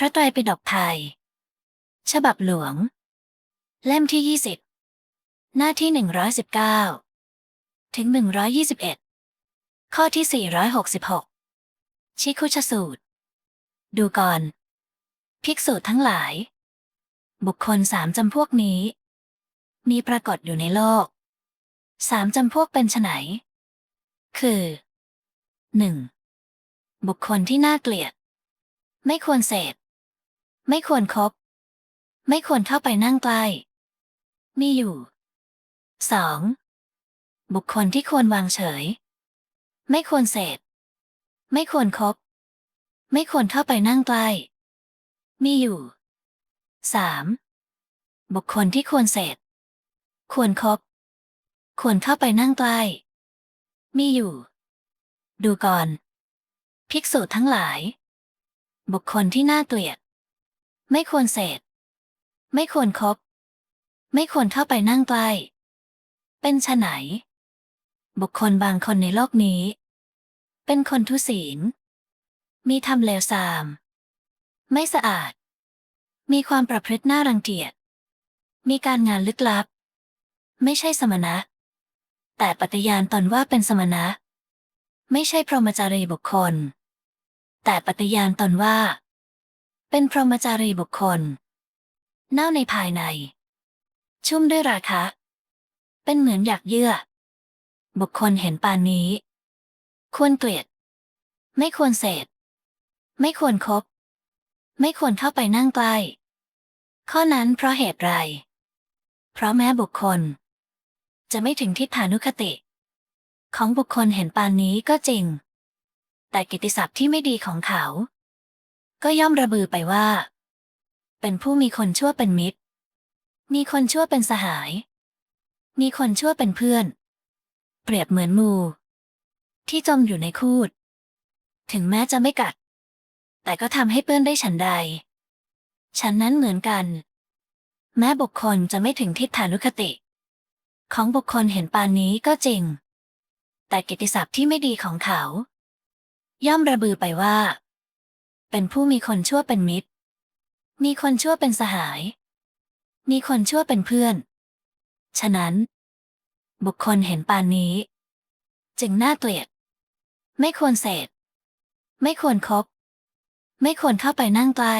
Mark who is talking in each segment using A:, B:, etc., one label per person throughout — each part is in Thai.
A: พระไตรปิฎกไทย ฉบับหลวง เล่มที่20หน้าที่119ถึง121ข้อที่466ชิคุชสูตร ดูก่อน ภิกษุทั้งหลาย บุคคลสามจำพวกนี้ มีปรากฏอยู่ในโลก สามจำพวกเป็นไฉนคือ 1. บุคคลที่น่าเกลียด ไม่ควรเสพ ไม่ควรครบไม่ควรเข้าไปนั่งใกล้ มีอยู่ 2. บุคคลที่ควรวางเฉย ไม่ควรเสพไม่ควรครบไม่ควรเข้าไปนั่งใกล้ มีอยู่ 3. บุคคลที่ควรเสพควรครบควรเข้าไปนั่งใกล้ มีอยู่ ดูก่อน ภิกษุทั้งหลาย บุคคลที่น่าเกลียด ไม่ควรเสพไม่ควรครบไม่ควรเข้าไปนั่งใกล้ เป็นไฉนบุคคลบางคนในโลกนี้ เป็นคนทุศีล มีทำเลวทราม ไม่สะอาด มีความประพฤติน่ารังเกียจ มีการงานลึกลับ ไม่ใช่สมณะ แต่ปฏิญาณตนว่าเป็นสมณะ ไม่ใช่พรหมจารีบุคคล แต่ปฏิญาณตนว่า เป็นพรหมจารีบุคคล เน่าในภายใน ชุ่มด้วยราคะ เป็นเหมือนหยักเยื่อ บุคคลเห็นปานนี้ ควรเกลียด ไม่ควรเสพไม่ควรครบไม่ควรเข้าไปนั่งใกล้ ข้อนั้นเพราะเหตุไร เพราะแม้บุคคล จะไม่ถึงทิฏฐานุคติ ของบุคคลเห็นปานนี้ก็จริง แต่กิตติศัพท์ที่ไม่ดีของเขา ก็ย่อมระบือไปว่า เป็นผู้มีคนชั่วเป็นมิตร มีคนชั่วเป็นสหาย มีคนชั่วเป็นเพื่อน เปรียบเหมือนมูที่จมอยู่ในคูด ถึงแม้จะไม่กัด แต่ก็ทำให้เปื้อนได้ฉันใด ฉันนั้นเหมือนกัน แม้บุคคลจะไม่ถึงทิฏฐานุคติ ของบุคคลเห็นปานนี้ก็จริง แต่กิตติศัพท์ที่ไม่ดีของเขา ย่อมระบือไปว่า เป็นผู้มีคนชั่วเป็นมิตร มีคนชั่วเป็นสหาย มีคนชั่วเป็นเพื่อน ฉะนั้น บุคคลเห็นปานนี้ จึงน่าเกลียด ไม่ควรเสพไม่ควรครบ ไม่ควรเข้าไปนั่งใกล้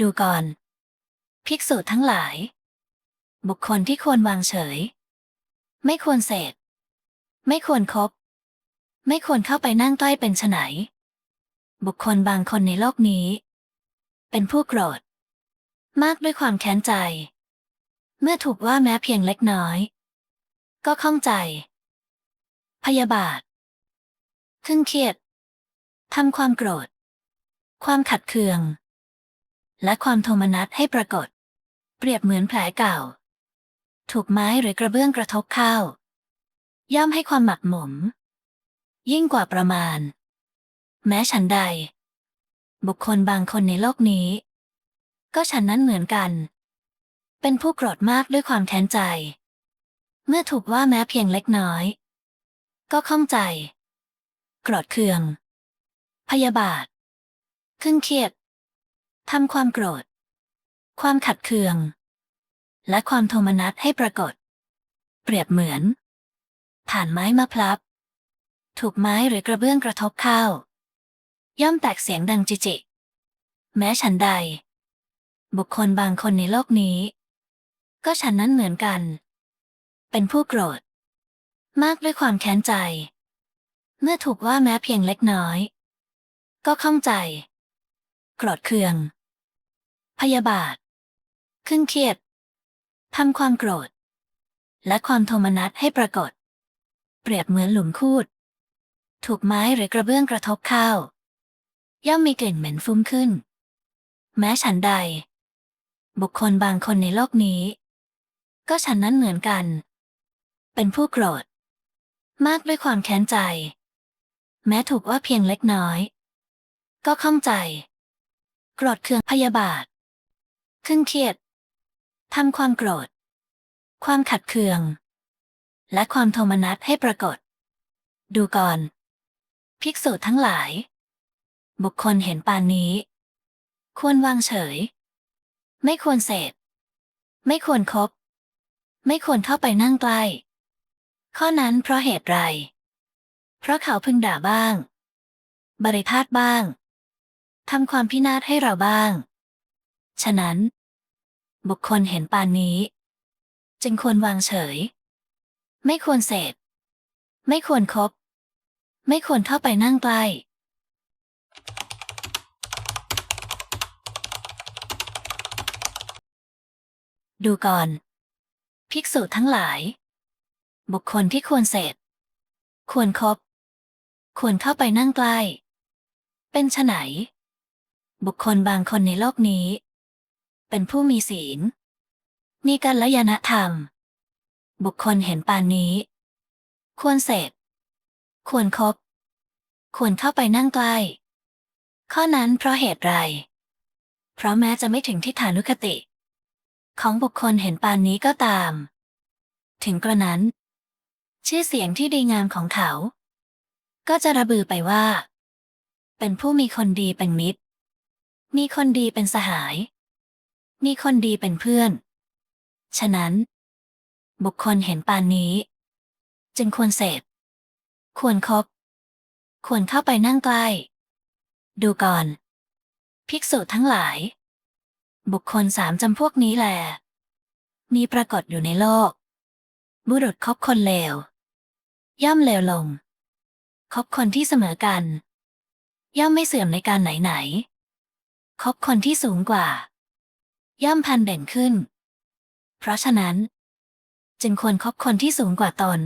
A: ดูก่อน ภิกษุทั้งหลาย บุคคลที่ควรวางเฉย ไม่ควรเสพไม่ควรครบไม่ควรเข้าไปนั่งใกล้เป็นไฉนบุคคลบางคนในโลกนี้ เป็นผู้โกรธ มากด้วยความแค้นใจ เมื่อถูกว่าแม้เพียงเล็กน้อย ก็ข้องใจ พยาบาทครึ่งเครียดทำความโกรธ ความขัดเคือง และความโทมนัสให้ปรากฏ เปรียบเหมือนแผลเก่า ถูกไม้หรือกระเบื้องกระทบเข้า ย่อมให้ความหมักหมม ยิ่งกว่าประมาณ แม้ฉันใด บุคคลบางคนในโลกนี้ ก็ฉันนั้นเหมือนกัน เป็นผู้โกรธมากด้วยความแค้นใจ เมื่อถูกว่าแม้เพียงเล็กน้อย ก็ข้องใจ โกรธเคือง พยาบาทครึ่งเครียดทำความโกรธ ความขัดเคือง และความโทมนัสให้ปรากฏ เปรียบเหมือนฐานไม้มะพร้าวถูกไม้หรือกระเบื้องกระทบเข้า ย่อมแตกเสียงดังจิจิ แม้ฉันใด บุคคลบางคนในโลกนี้ ก็ฉันนั้นเหมือนกัน เป็นผู้โกรธ มากด้วยความแค้นใจ เมื่อถูกว่าแม้เพียงเล็กน้อย ก็ข้องใจ โกรธเคือง พยาบาทครึ่งเครียด ทำความโกรธ และความโทมนัสให้ปรากฏ เปรียบเหมือนหลุมคูด ถูกไม้หรือกระเบื้องกระทบเข้า ย่อมมีกลิ่นเหม็นฟุ้งขึ้น แม้ฉันใด บุคคลบางคนในโลกนี้ ก็ฉันนั้นเหมือนกัน เป็นผู้โกรธ มากด้วยความแค้นใจ แม้ถูกว่าเพียงเล็กน้อย ก็ข้องใจ โกรธเคืองพยาบาทครึ่งเครียด ทำความโกรธ ความขัดเคือง และความโทมนัสให้ปรากฏ ดูก่อน ภิกษุทั้งหลาย บุคคลเห็นปานนี้ ควรวางเฉย ไม่ควรเสพไม่ควรครบไม่ควรเข้าไปนั่งใกล้ ข้อนั้นเพราะเหตุไร เพราะเขาพึงด่าบ้าง บริพาทบ้าง ทำความพินาศให้เราบ้าง ฉะนั้น บุคคลเห็นปานนี้ จึงควรวางเฉย ไม่ควรเสพ ไม่ควรครบ ไม่ควรเข้าไปนั่งใกล้ดูก่อน ภิกษุทั้งหลาย บุคคลที่ควรเสพควรครบ ควรเข้าไปนั่งใกล้ เป็นไฉนบุคคลบางคนในโลกนี้ เป็นผู้มีศีล มีกัลยาณธรรม บุคคลเห็นปานนี้ ควรเสพควรครบควรเข้าไปนั่งใกล้ ข้อนั้นเพราะเหตุไร เพราะแม้จะไม่ถึงทิฏฐานุคติ ของบุคคลเห็นปานนี้ก็ตาม ถึงกระนั้น ชื่อเสียงที่ดีงามของเขา ก็จะระบือไปว่า เป็นผู้มีคนดีเป็นมิตร มีคนดีเป็นสหาย มีคนดีเป็นเพื่อน ฉะนั้น บุคคลเห็นปานนี้ จึงควรเสพ ควรครบควรเข้าไปนั่งใกล้ ดูก่อน ภิกษุทั้งหลาย บุคคลสามจำพวกนี้แหลมีปรากฏอยู่ในโลก บุรุษคบคนเลว ย่อมเลวลง คบคนที่เสมอกัน ย่อมไม่เสื่อมในการไหนไหนๆคบคนที่สูงกว่า ย่อมพันเด่นขึ้น เพราะฉะนั้น จึงควรคบคนที่สูงกว่าตน